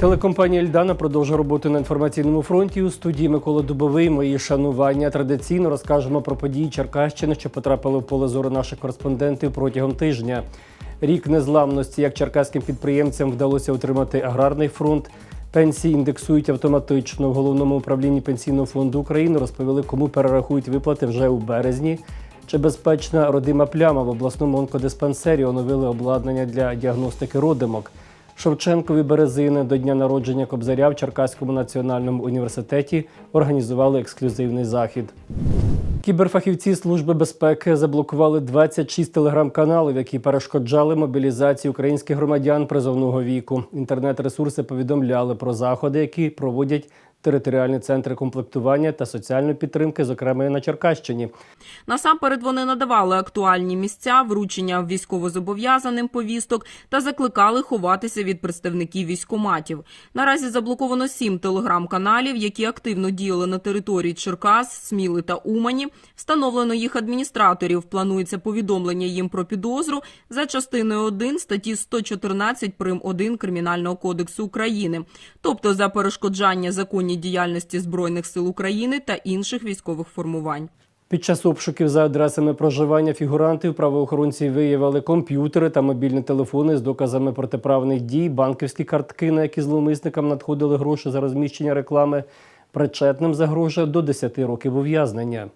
Телекомпанія Ельдана продовжує роботу на інформаційному фронті. У студії Микола Дубовий. Мої шанування. Традиційно розкажемо про події Черкащини, що потрапили в поле зору наших кореспондентів протягом тижня. Рік незламності, як черкаським підприємцям вдалося отримати аграрний фронт. Пенсії індексують автоматично. В головному управлінні пенсійного фонду України розповіли, кому перерахують виплати вже у березні. Чи безпечна родима пляма в обласному онкодиспансері оновили обладнання для діагностики родимок. Шевченкові березини до дня народження Кобзаря в Черкаському національному університеті організували ексклюзивний захід. Кіберфахівці Служби безпеки заблокували 26 телеграм-каналів, які перешкоджали мобілізації українських громадян призовного віку. Інтернет-ресурси повідомляли про заходи, які проводять територіальні центри комплектування та соціальної підтримки, зокрема і на Черкащині. Насамперед вони надавали актуальні місця, вручення військовозобов'язаним повісток та закликали ховатися від представників військоматів. Наразі заблоковано сім телеграм-каналів, які активно діяли на території Черкас, Сміли та Умані. Встановлено їх адміністраторів. Планується повідомлення їм про підозру за частиною 1 статті 114 прим. 1 Кримінального кодексу України, тобто за перешкоджання законній діяльності збройних сил України та інших військових формувань. Під час обшуків за адресами проживання фігурантів правоохоронці виявили комп'ютери та мобільні телефони з доказами протиправних дій, банківські картки, на які зловмисникам надходили гроші за розміщення реклами. Причетним загрожує до 10 років ув'язнення.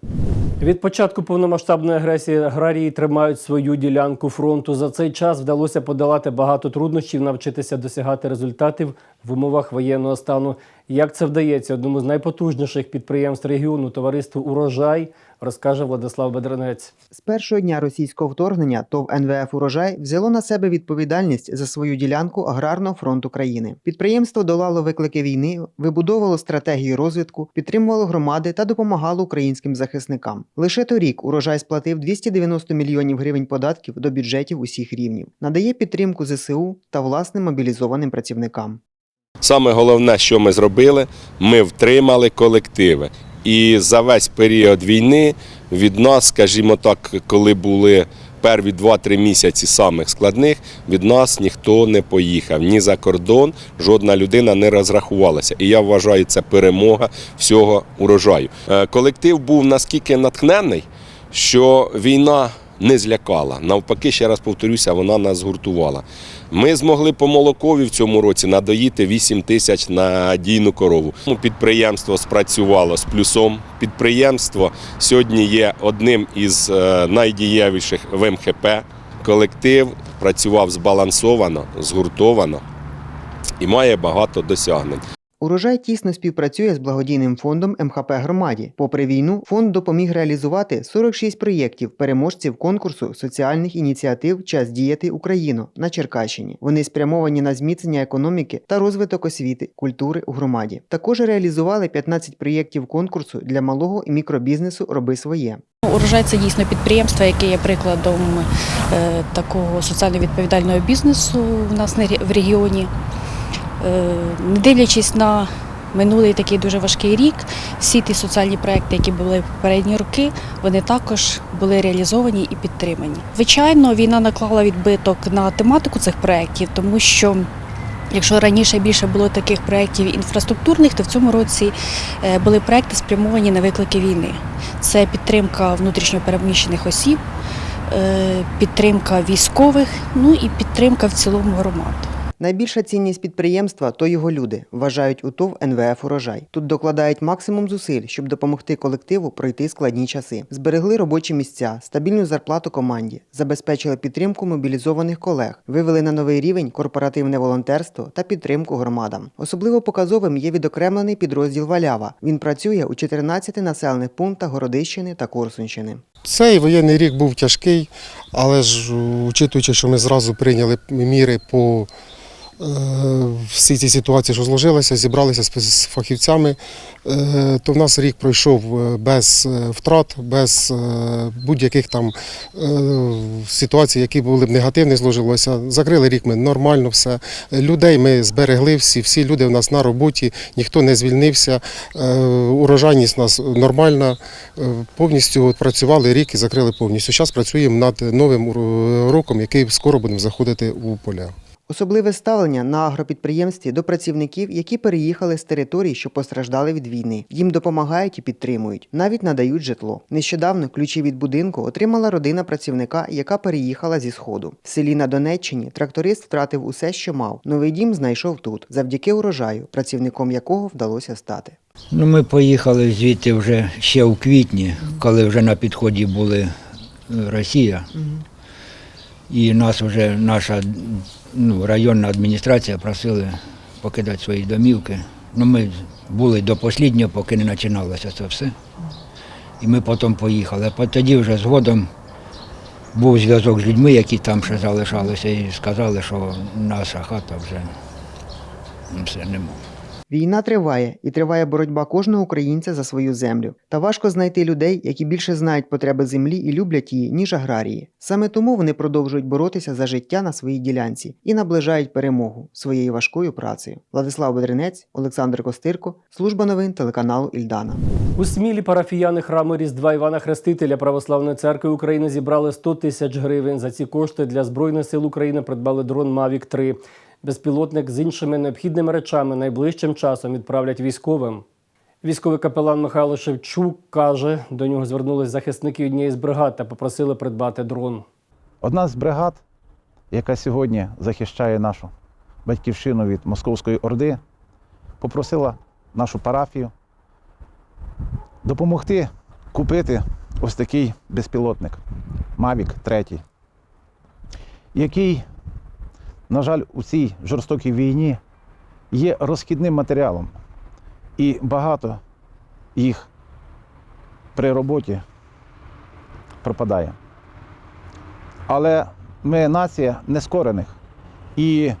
Від початку повномасштабної агресії аграрії тримають свою ділянку фронту. За цей час вдалося подолати багато труднощів, навчитися досягати результатів в умовах воєнного стану. Як це вдається одному з найпотужніших підприємств регіону товариству Урожай, розкаже Владислав Бедренець. З першого дня російського вторгнення ТОВ НВФ Урожай взяло на себе відповідальність за свою ділянку аграрного фронту країни. Підприємство долало виклики війни, вибудовувало стратегію розвитку, підтримувало громади та допомагало українським захисникам. Лише торік урожай сплатив 290 мільйонів гривень податків до бюджетів усіх рівнів, надає підтримку ЗСУ та власним мобілізованим працівникам. Саме головне, що ми зробили, ми втримали колективи. І за весь період війни від нас, скажімо так, коли були перві 2-3 місяці самих складних, від нас ніхто не поїхав ні за кордон, жодна людина не розрахувалася. І я вважаю, це перемога всього урожаю. Е, Колектив був наскільки натхнений, що війна не злякала. Навпаки, ще раз повторюся, вона нас згуртувала. Ми змогли по молокові в цьому році надоїти 8 тисяч на дійну корову. Підприємство спрацювало з плюсом. Підприємство сьогодні є одним із е, найдієвіших в МХП. Колектив працював збалансовано, згуртовано і має багато досягнень. Урожай тісно співпрацює з благодійним фондом МХП Громаді. Попри війну, фонд допоміг реалізувати 46 проєктів переможців конкурсу соціальних ініціатив Час діяти Україну на Черкащині. Вони спрямовані на зміцнення економіки та розвиток освіти, культури у громаді. Також реалізували 15 проєктів конкурсу для малого і мікробізнесу Роби своє. Урожай це дійсно підприємство, яке є прикладом е, такого соціально відповідального бізнесу в нас на в регіоні. Е, Не дивлячись на минулий такий дуже важкий рік, всі ті соціальні проекти, які були попередні роки, вони також були реалізовані і підтримані. Звичайно, війна наклала відбиток на тематику цих проєктів, тому що Якщо раніше більше було таких проєктів інфраструктурних, то в цьому році е, були проєкти спрямовані на виклики війни. Це підтримка внутрішньопереміщених осіб, е, підтримка військових, ну і підтримка в цілому громад. Найбільша цінність підприємства то його люди, вважають у ТОВ НВФ Урожай. Тут докладають максимум зусиль, щоб допомогти колективу пройти складні часи. Зберегли робочі місця, стабільну зарплату команді, забезпечили підтримку мобілізованих колег, вивели на новий рівень корпоративне волонтерство та підтримку громадам. Особливо показовим є відокремлений підрозділ Валява. Він працює у 14 населених пунктах Городищини та Корсунщини. Цей воєнний рік був тяжкий, але ж учитуючи, що ми зразу прийняли міри по е, всій цій ситуації, що зложилася, зібралися з- фахівцями, е, то в нас рік пройшов е, без втрат, без будь-яких там ситуацій, які були б негативні, зложилося. Закрили рік ми нормально все. Людей ми зберегли всі, всі люди в нас на роботі, ніхто не звільнився. Урожайність у нас нормальна. Повністю працювали рік і закрили повністю. Зараз працюємо над новим роком, який скоро будемо заходити у поля. Особливе ставлення на агропідприємстві до працівників, які переїхали з територій, що постраждали від війни. Їм допомагають і підтримують, навіть надають житло. Нещодавно ключі від будинку отримала родина працівника, яка переїхала зі сходу. В селі на Донеччині тракторист втратив усе, що мав. Новий дім знайшов тут, завдяки урожаю, працівником якого вдалося стати. Ну, ми поїхали звідти вже ще у квітні, коли вже на підході були е, Росія. І нас вже наша ну, районна адміністрація просили покидати свої домівки. Ну, ми були до останнього, поки не починалося це все. І ми потім поїхали. Тоді вже згодом був зв'язок з людьми, які там ще залишалися, і сказали, що наша хата вже ну, все нема. Війна триває і триває боротьба кожного українця за свою землю. Та важко знайти людей, які більше знають потреби землі і люблять її, ніж аграрії. Саме тому вони продовжують боротися за життя на своїй ділянці і наближають перемогу своєю важкою працею. Владислав Бедренець, Олександр Костирко, служба новин телеканалу Ільдана. У Смілі парафіяни храму Різдва Івана Хрестителя Православної церкви України зібрали 100 тисяч гривень. За ці кошти для Збройних сил України придбали дрон Mavic 3 Безпілотник з іншими необхідними речами найближчим часом відправлять військовим. Військовий капелан Михайло Шевчук каже, до нього звернулись захисники однієї з бригад та попросили придбати дрон. Одна з бригад, яка сьогодні захищає нашу батьківщину від Московської Орди, попросила нашу парафію допомогти купити ось такий безпілотник Mavic 3, який, на жаль, у цій жорстокій війні є розхідним матеріалом. І багато їх при роботі пропадає. Але ми нація нескорених. І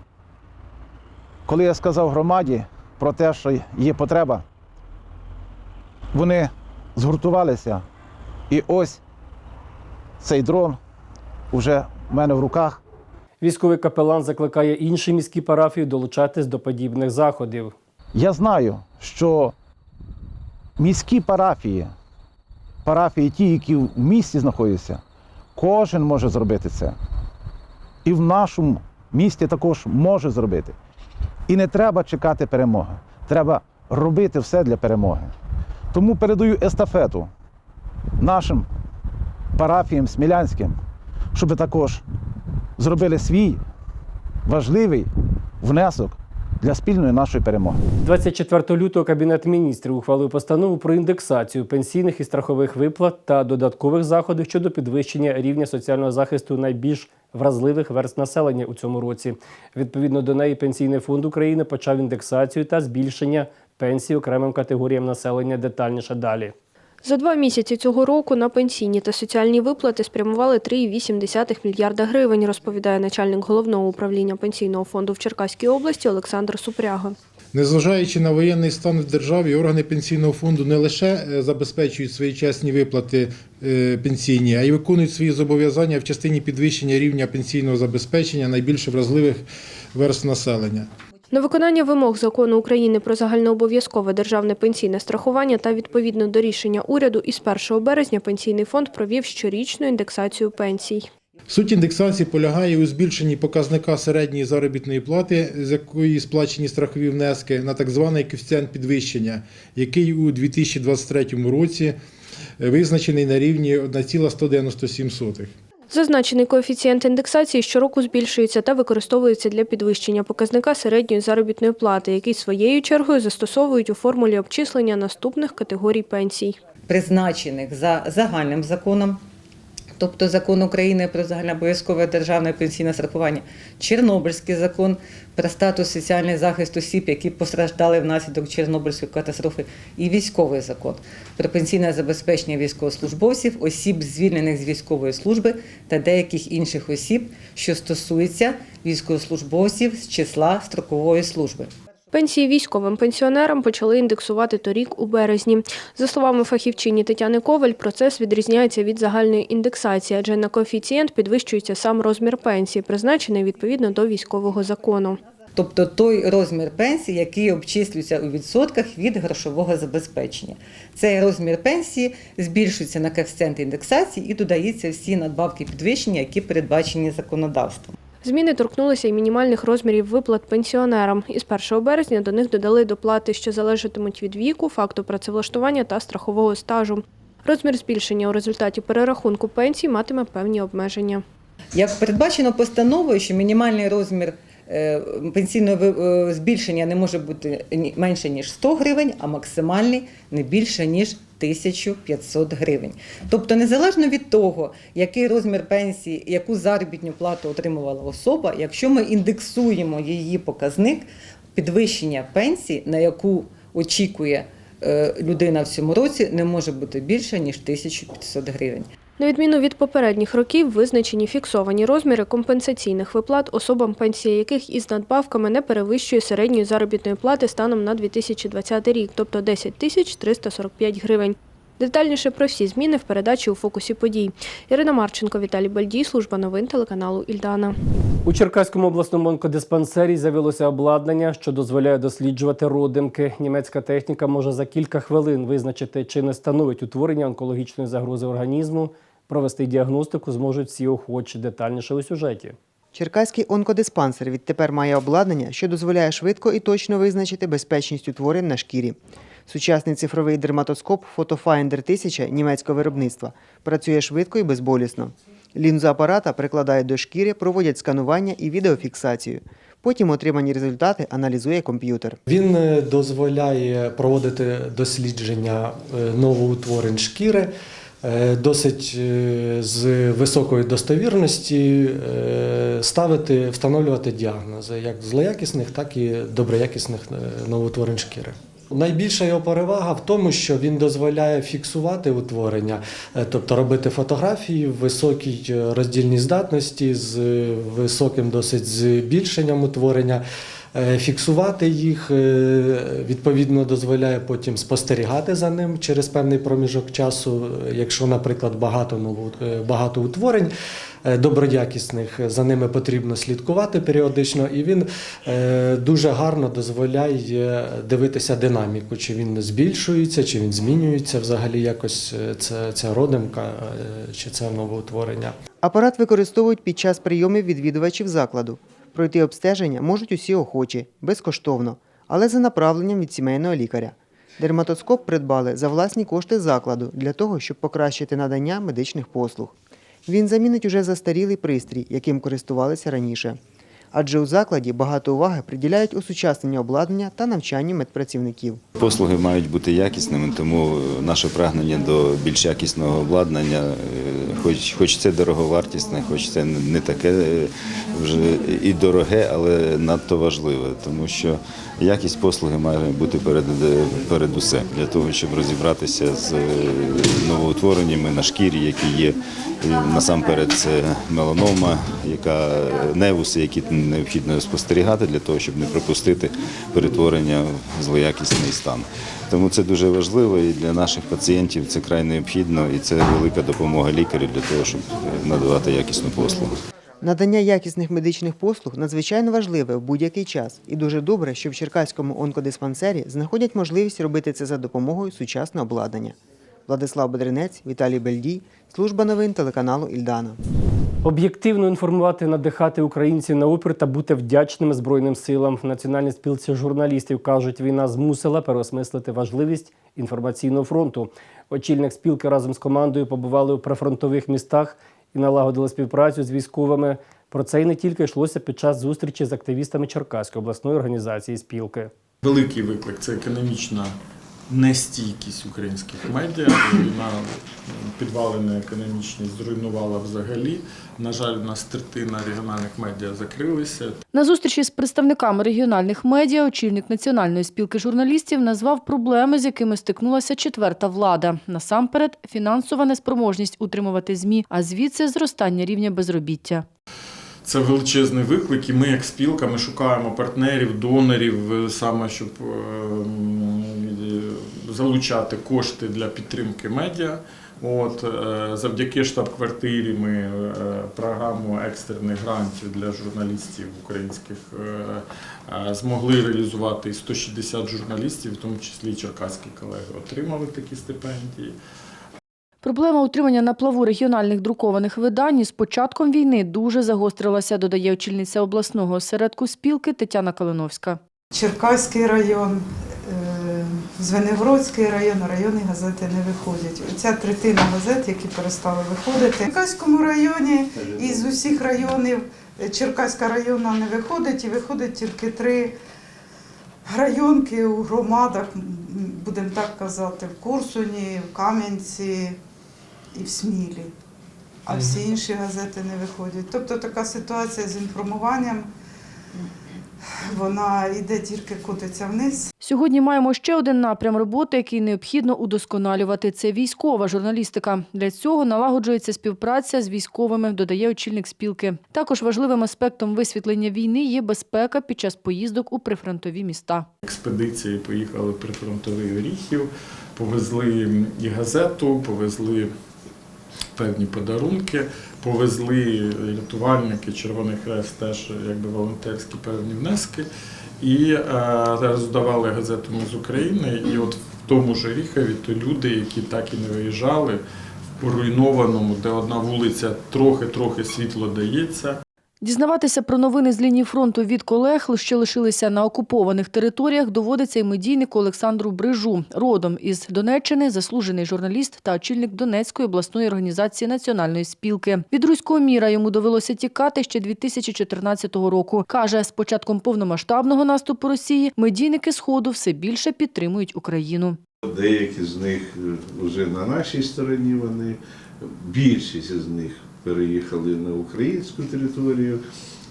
коли я сказав громаді про те, що є потреба, вони згуртувалися. І ось цей дрон вже в мене в руках. Військовий капелан закликає інші міські парафії долучатись до подібних заходів. Я знаю, що міські парафії, парафії ті, які в місті знаходяться, кожен може зробити це. І в нашому місті також може зробити. І не треба чекати перемоги. Треба робити все для перемоги. Тому передаю естафету нашим парафіям смілянським, щоб також зробили свій важливий внесок для спільної нашої перемоги. 24 лютого Кабінет міністрів ухвалив постанову про індексацію пенсійних і страхових виплат та додаткових заходів щодо підвищення рівня соціального захисту найбільш вразливих верст населення у цьому році. Відповідно до неї, Пенсійний фонд України почав індексацію та збільшення пенсій окремим категоріям населення детальніше далі. За два місяці цього року на пенсійні та соціальні виплати спрямували 3,8 мільярда гривень, розповідає начальник головного управління пенсійного фонду в Черкаській області Олександр Супряга. Незважаючи на воєнний стан в державі, органи пенсійного фонду не лише е, забезпечують своєчасні виплати е, пенсійні, а й виконують свої зобов'язання в частині підвищення рівня пенсійного забезпечення найбільш вразливих верств населення. На виконання вимог закону України про загальнообов'язкове державне пенсійне страхування та відповідно до рішення уряду із 1 березня пенсійний фонд провів щорічну індексацію пенсій. Суть індексації полягає у збільшенні показника середньої заробітної плати, з якої сплачені страхові внески, на так званий коефіцієнт підвищення, який у 2023 році е, визначений на рівні 1,197. Зазначений коефіцієнт індексації щороку збільшується та використовується для підвищення показника середньої заробітної плати, який своєю чергою застосовують у формулі обчислення наступних категорій пенсій. призначених за загальним законом, тобто закон України про загальнообов'язкове державне пенсійне страхування, Чорнобильський закон про статус соціальний захист осіб, які постраждали внаслідок Чорнобильської катастрофи, і військовий закон про пенсійне забезпечення військовослужбовців, осіб, звільнених з військової служби та деяких інших осіб, що стосуються військовослужбовців з числа строкової служби. Пенсії військовим пенсіонерам почали індексувати торік у березні. За словами фахівчині Тетяни Коваль, процес відрізняється від загальної індексації, адже на коефіцієнт підвищується сам розмір пенсії, призначений відповідно до військового закону. Тобто той розмір пенсії, який обчислюється у відсотках від грошового забезпечення. Цей розмір пенсії збільшується на коефіцієнт індексації і додається всі надбавки підвищення, які передбачені законодавством. Зміни торкнулися й мінімальних розмірів виплат пенсіонерам. Із 1 березня до них додали доплати, що залежатимуть від віку, факту працевлаштування та страхового стажу. Розмір збільшення у результаті перерахунку пенсій матиме певні обмеження. Як передбачено постановою, що мінімальний розмір е, пенсійного е, збільшення не може бути менше ніж 100 гривень, а максимальний не більше ніж 1500 гривень. Тобто, незалежно від того, який розмір пенсії, яку заробітну плату отримувала особа, якщо ми індексуємо її показник підвищення пенсії, на яку очікує е, людина в цьому році, не може бути більше ніж 1500 гривень. На відміну від попередніх років, визначені фіксовані розміри компенсаційних виплат особам, пенсія яких із надбавками не перевищує середньої заробітної плати станом на 2020 рік, тобто 10 тисяч 345 гривень. Детальніше про всі зміни в передачі у фокусі подій. Ірина Марченко, Віталій Бальдій, служба новин телеканалу Ільдана. У Черкаському обласному онкодиспансері з'явилося обладнання, що дозволяє досліджувати родимки. Німецька техніка може за кілька хвилин визначити, чи не становить утворення онкологічної загрози організму. Провести діагностику зможуть всі охочі. Детальніше у сюжеті. Черкаський онкодиспансер відтепер має обладнання, що дозволяє швидко і точно визначити безпечність утворень на шкірі. Сучасний цифровий дерматоскоп Photofinder 1000 німецького виробництва працює швидко і безболісно. Лінзу апарата прикладають до шкіри, проводять сканування і відеофіксацію. Потім отримані результати аналізує комп'ютер. Він е, дозволяє проводити дослідження е, новоутворень шкіри е, досить з високою достовірності ставити, встановлювати діагнози як злоякісних, так і доброякісних новоутворень шкіри. Найбільша його перевага в тому, що він дозволяє фіксувати утворення, е, тобто робити фотографії в високій е, роздільній здатності з е, високим досить збільшенням утворення. Фіксувати їх відповідно дозволяє потім спостерігати за ним через певний проміжок часу. Якщо, наприклад, багато багато утворень доброякісних, за ними потрібно слідкувати періодично, і він е, дуже гарно дозволяє дивитися динаміку, чи він збільшується, чи він змінюється взагалі якось е, ця, ця родимка, е, чи це новоутворення. Апарат використовують під час прийомів відвідувачів закладу. Пройти обстеження можуть усі охочі, безкоштовно, але за направленням від сімейного лікаря. Дерматоскоп придбали за власні кошти закладу для того, щоб покращити надання медичних послуг. Він замінить уже застарілий пристрій, яким користувалися раніше. Адже у закладі багато уваги приділяють осучасненню обладнання та навчанню медпрацівників. Послуги мають бути якісними, тому наше прагнення до більш якісного обладнання, е, хоч, хоч це дороговартісне, хоч це не таке е, вже і дороге, але надто важливе, тому що якість послуги має бути перед, перед усе для того, щоб розібратися з е, новоутвореннями на шкірі, які є насамперед це меланома, яка невуси, які необхідно спостерігати для того, щоб не пропустити перетворення в злоякісний стан. Тому це дуже важливо і для наших пацієнтів це край необхідно, і це велика допомога лікарю для того, щоб надавати якісну послугу. Надання якісних медичних послуг надзвичайно важливе в будь-який час, і дуже добре, що в Черкаському онкодиспансері знаходять можливість робити це за допомогою сучасного обладнання. Владислав Бедренець, Віталій Бельдій, служба новин телеканалу Ільдана. Об'єктивно інформувати, надихати українців на опір та бути вдячними Збройним силам. В Національній спілці журналістів кажуть, війна змусила переосмислити важливість інформаційного фронту. Очільник спілки разом з командою побували у прифронтових містах і налагодили співпрацю з військовими. Про це й не тільки йшлося під час зустрічі з активістами Черкаської обласної організації спілки. Великий виклик це економічна нестійкість українських медіа. Війна підвалини економічні зруйнувала взагалі. На жаль, у нас третина регіональних медіа закрилися. На зустрічі з представниками регіональних медіа очільник Національної спілки журналістів назвав проблеми, з якими стикнулася четверта влада. Насамперед, фінансова неспроможність утримувати ЗМІ, а звідси зростання рівня безробіття. Це величезний виклик, і ми, як спілка, ми шукаємо партнерів, донорів, е, саме щоб е, е, залучати кошти для підтримки медіа. От завдяки штаб-квартирі ми програму екстрених грантів для журналістів українських змогли реалізувати і 160 журналістів, в тому числі і черкаські колеги, отримали такі стипендії. Проблема утримання на плаву регіональних друкованих видань з початком війни дуже загострилася, додає очільниця обласного осередку спілки Тетяна Калиновська. Черкаський район, е, Звенигородський район, райони газети не виходять. Оця третина газет, які перестали виходити. В Черкаському районі із усіх районів е, Черкаська районна не виходить і виходить тільки три районки у громадах, будемо так казати, в Курсуні, в Кам'янці і в Смілі. А всі інші газети не виходять. Тобто така ситуація з інформуванням. Вона йде тільки котиться вниз. Сьогодні маємо ще один напрям роботи, який необхідно удосконалювати. Це військова журналістика. Для цього налагоджується співпраця з військовими, додає очільник спілки. Також важливим аспектом висвітлення війни є безпека під час поїздок у прифронтові міста. Експедиції поїхали при фронтовий Оріхів, повезли і газету, повезли певні подарунки, повезли рятувальники, Червоний Хрест теж якби волонтерські певні внески. І е, роздавали газету «Ми з України. І от в тому ж Оріхові то люди, які так і не виїжджали, в поруйнованому, де одна вулиця трохи-трохи світло дається, Дізнаватися про новини з лінії фронту від колег, що лишилися на окупованих територіях, доводиться й медійнику Олександру Брижу. Родом із Донеччини, заслужений журналіст та очільник Донецької обласної організації національної спілки. Від руського міра йому довелося тікати ще 2014 року. Каже, з початком повномасштабного наступу Росії медійники Сходу все більше підтримують Україну. Деякі з них вже на нашій стороні, вони більшість з них переїхали на українську територію,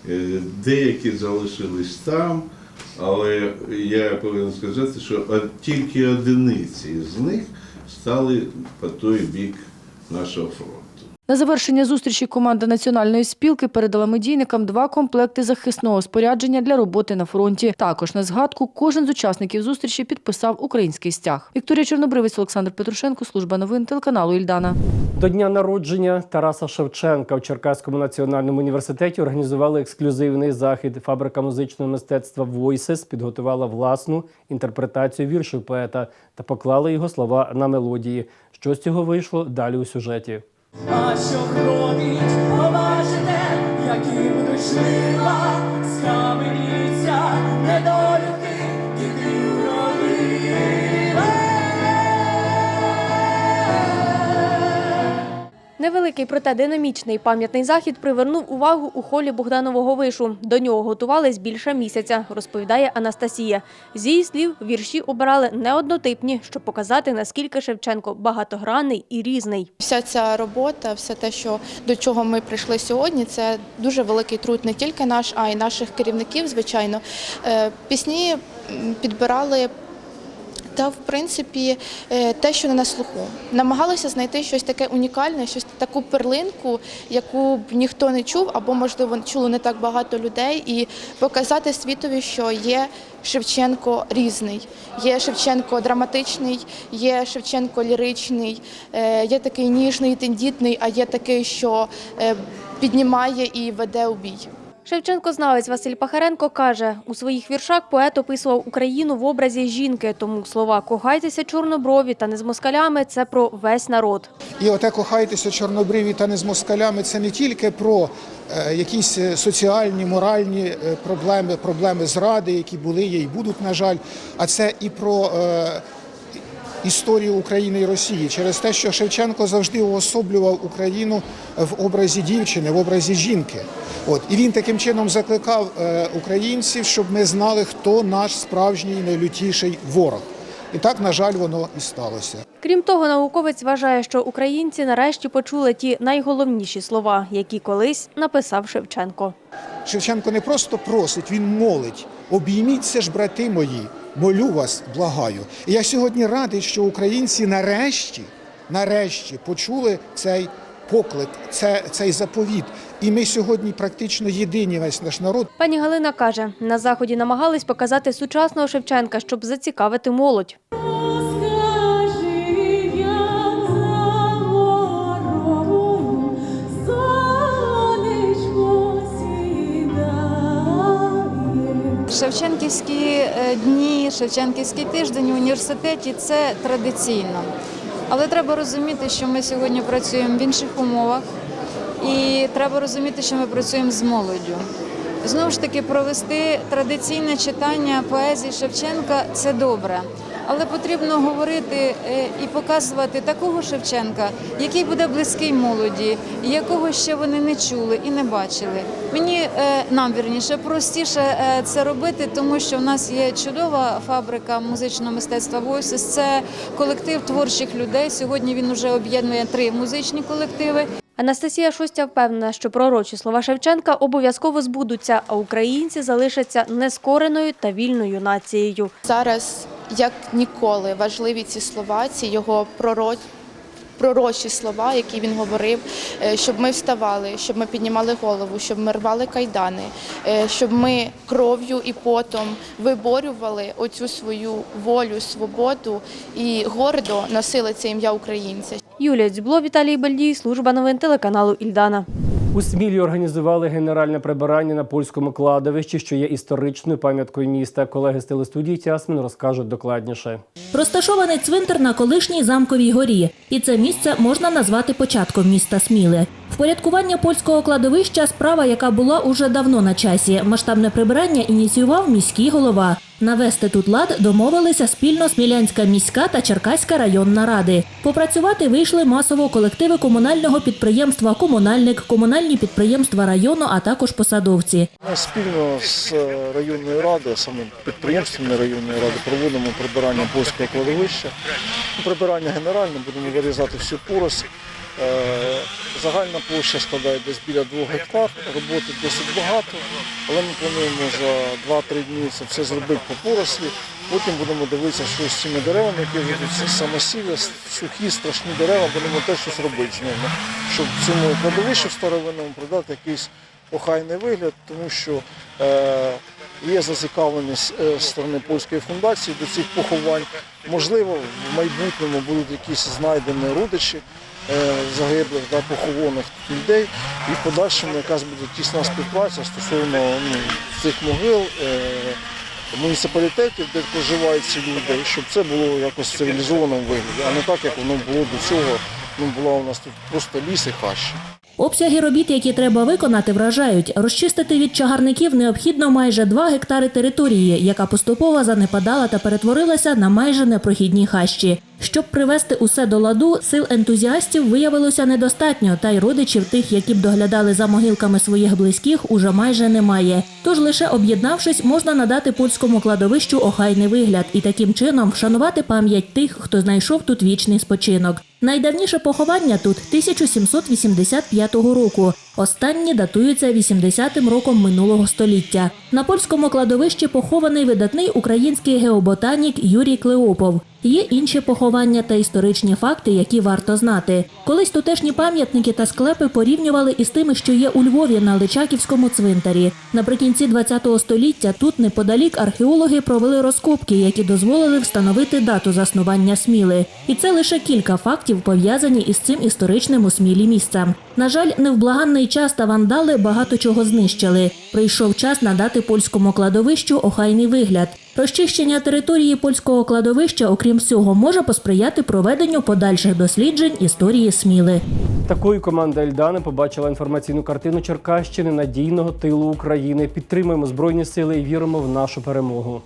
е, деякі залишились там, але я повинен сказати, що тільки одиниці з них стали по той бік нашого фронту. На завершення зустрічі команда національної спілки передала медійникам два комплекти захисного спорядження для роботи на фронті. Також на згадку кожен з учасників зустрічі підписав український стяг. Вікторія Чорнобривець, Олександр Петрушенко, служба новин телеканалу Ільдана. До дня народження Тараса Шевченка в Черкаському національному університеті організували ексклюзивний захід. Фабрика музичного мистецтва Voices підготувала власну інтерпретацію віршів поета та поклали його слова на мелодії. Що з цього вийшло далі у сюжеті. А що робить, побачите, які будуть жнива, схаменіться, недолюбки, Невеликий, проте динамічний пам'ятний захід привернув увагу у холі Богданового вишу. До нього готувались більше місяця, розповідає Анастасія. З її слів, вірші обирали не однотипні, щоб показати, наскільки Шевченко багатогранний і різний. Вся ця робота, все те, що до чого ми прийшли сьогодні, це дуже великий труд не тільки наш, а й наших керівників, звичайно. Е, Пісні підбирали. Та, в принципі, е, те, що не на слуху, намагалися знайти щось таке унікальне, щось таку перлинку, яку б ніхто не чув, або можливо чуло не так багато людей, і показати світові, що є Шевченко різний, є Шевченко драматичний, є Шевченко ліричний, е, є такий ніжний, тендітний, а є такий, що е, піднімає і веде у бій. Шевченко-знавець Василь Пахаренко каже, у своїх віршах поет описував Україну в образі жінки, тому слова «кохайтеся чорноброві та не з москалями» – це про весь народ. І оте кохайтеся чорнобриві та не з москалями. Це не тільки про е, якісь е, соціальні, моральні е, проблеми, проблеми зради, які були є і будуть, на жаль, а це і про історію України і Росії через те, що Шевченко завжди уособлював Україну в образі дівчини, в образі жінки. От і він таким чином закликав е, українців, щоб ми знали, хто наш справжній найлютіший ворог. І так, на жаль, воно і сталося. Крім того, науковець вважає, що українці нарешті почули ті найголовніші слова, які колись написав Шевченко. Шевченко не просто просить, він молить. Обійміться ж, брати мої, молю вас, благаю. І я сьогодні радий, що українці нарешті, нарешті почули цей поклик, це, цей заповіт. І ми сьогодні практично єдині весь наш народ. Пані Галина каже, на заході намагались показати сучасного Шевченка, щоб зацікавити молодь. Шевченківські е, дні, Шевченківський тиждень у університеті це традиційно. Але треба розуміти, що ми сьогодні працюємо в інших умовах, і треба розуміти, що ми працюємо з молоддю. Знову ж таки, провести традиційне читання поезії Шевченка це добре. Але потрібно говорити е, і показувати такого Шевченка, який буде близький молоді, якого ще вони не чули і не бачили. Мені е, нам вірніше простіше е, це робити, тому що в нас є чудова фабрика музичного мистецтва Voices. Це колектив творчих людей. Сьогодні він вже об'єднує три музичні колективи. Анастасія Шустя впевнена, що пророчі слова Шевченка обов'язково збудуться, а українці залишаться нескореною та вільною нацією. Зараз, як ніколи, важливі ці слова, ці його пророч... пророчі слова, які він говорив, е, щоб ми вставали, щоб ми піднімали голову, щоб ми рвали кайдани, е, щоб ми кров'ю і потом виборювали оцю свою волю, свободу і гордо носили це ім'я українця. Юлія Дзюбло, Віталій Бальдій, служба новин телеканалу Ільдана. У Смілі організували генеральне прибирання на польському кладовищі, що є історичною пам'яткою міста. Колеги з телестудії Тясмин розкажуть докладніше. Розташований цвинтар на колишній замковій горі, і це місце можна назвати початком міста Сміли. Впорядкування польського кладовища справа, яка була уже давно на часі. Масштабне прибирання ініціював міський голова. Навести тут лад домовилися спільно Смілянська міська та Черкаська районна ради. Попрацювати вийшли масово колективи комунального підприємства Комунальник, комунальні підприємства району, а також посадовці. Ми спільно з е, районною радою, саме підприємствами районної ради, проводимо прибирання польського кладовища. Прибирання генеральне, будемо вирізати всю поросль. Е, Загальна площа складає десь біля 2 гектар, роботи досить багато, але ми плануємо за 2-3 дні це все зробити по порослі. Потім будемо дивитися, що з цими деревами, які вже тут сухі, страшні дерева, будемо теж щось робити з ними, щоб цьому кладовищу старовинному придати якийсь охайний вигляд, тому що е, є зацікавленість е, з сторони польської фундації до цих поховань. Можливо, в майбутньому будуть якісь знайдені родичі загиблих та похованих людей, і в подальшому якась буде тісна співпраця стосовно ну, цих могил. Е, Муніципалітетів, де проживають ці люди, щоб це було якось в цивілізованому вигляді, а не так, як воно було до цього. Ну, була у нас тут просто ліс і хащі. Обсяги робіт, які треба виконати, вражають. Розчистити від чагарників необхідно майже 2 гектари території, яка поступово занепадала та перетворилася на майже непрохідні хащі. Щоб привести усе до ладу, сил ентузіастів виявилося недостатньо, та й родичів тих, які б доглядали за могилками своїх близьких, уже майже немає. Тож лише об'єднавшись, можна надати польському кладовищу охайний вигляд і таким чином вшанувати пам'ять тих, хто знайшов тут вічний спочинок. Найдавніше поховання тут 1785 року. Останні датуються 80-м роком минулого століття. На польському кладовищі похований видатний український геоботанік Юрій Клеопов. Є інші поховання та історичні факти, які варто знати. Колись тутешні пам'ятники та склепи порівнювали із тими, що є у Львові на Личаківському цвинтарі. Наприкінці ХХ століття тут неподалік археологи провели розкопки, які дозволили встановити дату заснування Сміли. І це лише кілька фактів пов'язані із цим історичним у Смілі місцем. На жаль, невблаганний час та вандали багато чого знищили. Прийшов час надати польському кладовищу охайний вигляд. Розчищення території польського кладовища, окрім всього, може посприяти проведенню подальших досліджень історії Сміли. Такою команда Ельдани побачила інформаційну картину Черкащини надійного тилу України. Підтримуємо збройні сили і віримо в нашу перемогу.